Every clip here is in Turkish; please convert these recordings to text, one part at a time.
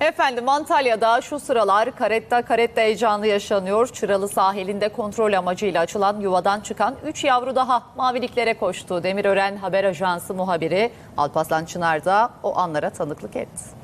Efendim Antalya'da şu sıralar karetta karetta heyecanı yaşanıyor. Çıralı sahilinde kontrol amacıyla açılan yuvadan çıkan 3 yavru daha maviliklere koştu. Demirören Haber Ajansı muhabiri Alparslan Çınar da o anlara tanıklık etti.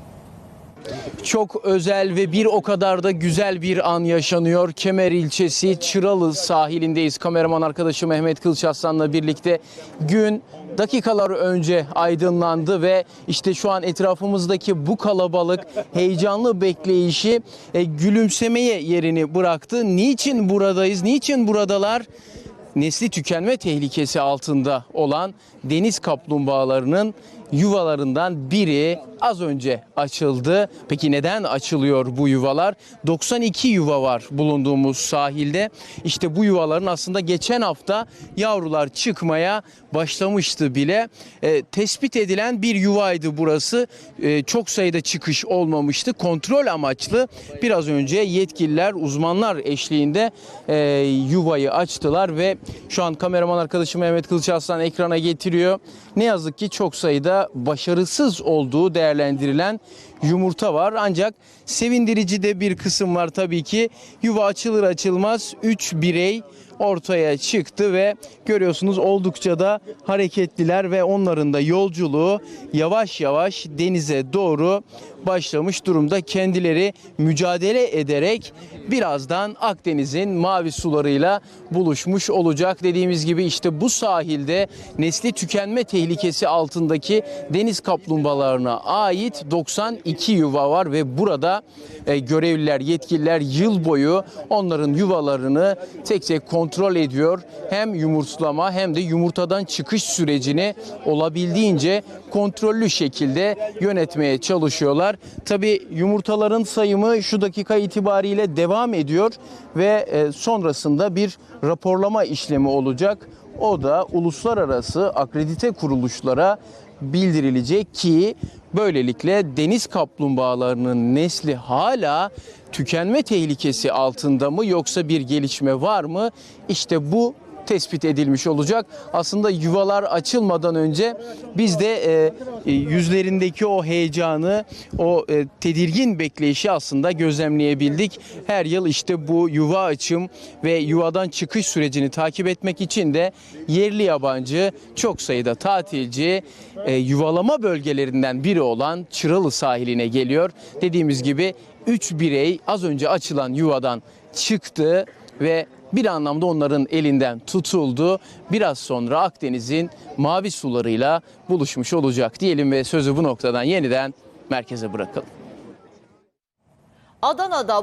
Çok özel ve bir o kadar da güzel bir an yaşanıyor. Kemer ilçesi Çıralı sahilindeyiz. Kameraman arkadaşı Mehmet Kılıçaslan'la birlikte gün dakikalar önce aydınlandı ve işte şu an etrafımızdaki bu kalabalık heyecanlı bekleyişi e, gülümsemeye yerini bıraktı. Niçin buradayız? Niçin buradalar? Nesli tükenme tehlikesi altında olan deniz kaplumbağalarının yuvalarından biri az önce açıldı. Peki neden açılıyor bu yuvalar? 92 yuva var bulunduğumuz sahilde. İşte bu yuvaların aslında geçen hafta yavrular çıkmaya başlamıştı bile. E, tespit edilen bir yuvaydı burası. E, çok sayıda çıkış olmamıştı. Kontrol amaçlı biraz önce yetkililer, uzmanlar eşliğinde e, yuvayı açtılar ve şu an kameraman arkadaşım Mehmet Kılıçarslan ekrana getiriyor. Ne yazık ki çok sayıda başarısız olduğu değerlendirilen yumurta var. Ancak sevindirici de bir kısım var tabii ki. Yuva açılır açılmaz 3 birey ortaya çıktı ve görüyorsunuz oldukça da hareketliler ve onların da yolculuğu yavaş yavaş denize doğru başlamış durumda. Kendileri mücadele ederek birazdan Akdeniz'in mavi sularıyla buluşmuş olacak. Dediğimiz gibi işte bu sahilde nesli tükenme tehlikesi altındaki deniz kaplumbağalarına ait 92 yuva var ve burada e, görevliler, yetkililer yıl boyu onların yuvalarını tek tek kontrol ediyor. Hem yumurtlama hem de yumurtadan çıkış sürecini olabildiğince kontrollü şekilde yönetmeye çalışıyorlar. Tabi yumurtaların sayımı şu dakika itibariyle devam ediyor ve e, sonrasında bir raporlama işlemi olacak. O da uluslararası akredite kuruluşlara bildirilecek ki böylelikle deniz kaplumbağalarının nesli hala tükenme tehlikesi altında mı yoksa bir gelişme var mı? İşte bu tespit edilmiş olacak. Aslında yuvalar açılmadan önce biz de e, e, yüzlerindeki o heyecanı, o e, tedirgin bekleyişi aslında gözlemleyebildik. Her yıl işte bu yuva açım ve yuvadan çıkış sürecini takip etmek için de yerli yabancı çok sayıda tatilci e, yuvalama bölgelerinden biri olan Çıralı sahiline geliyor. Dediğimiz gibi 3 birey az önce açılan yuvadan çıktı ve bir anlamda onların elinden tutuldu. Biraz sonra Akdeniz'in mavi sularıyla buluşmuş olacak diyelim ve sözü bu noktadan yeniden merkeze bırakalım. Adana'da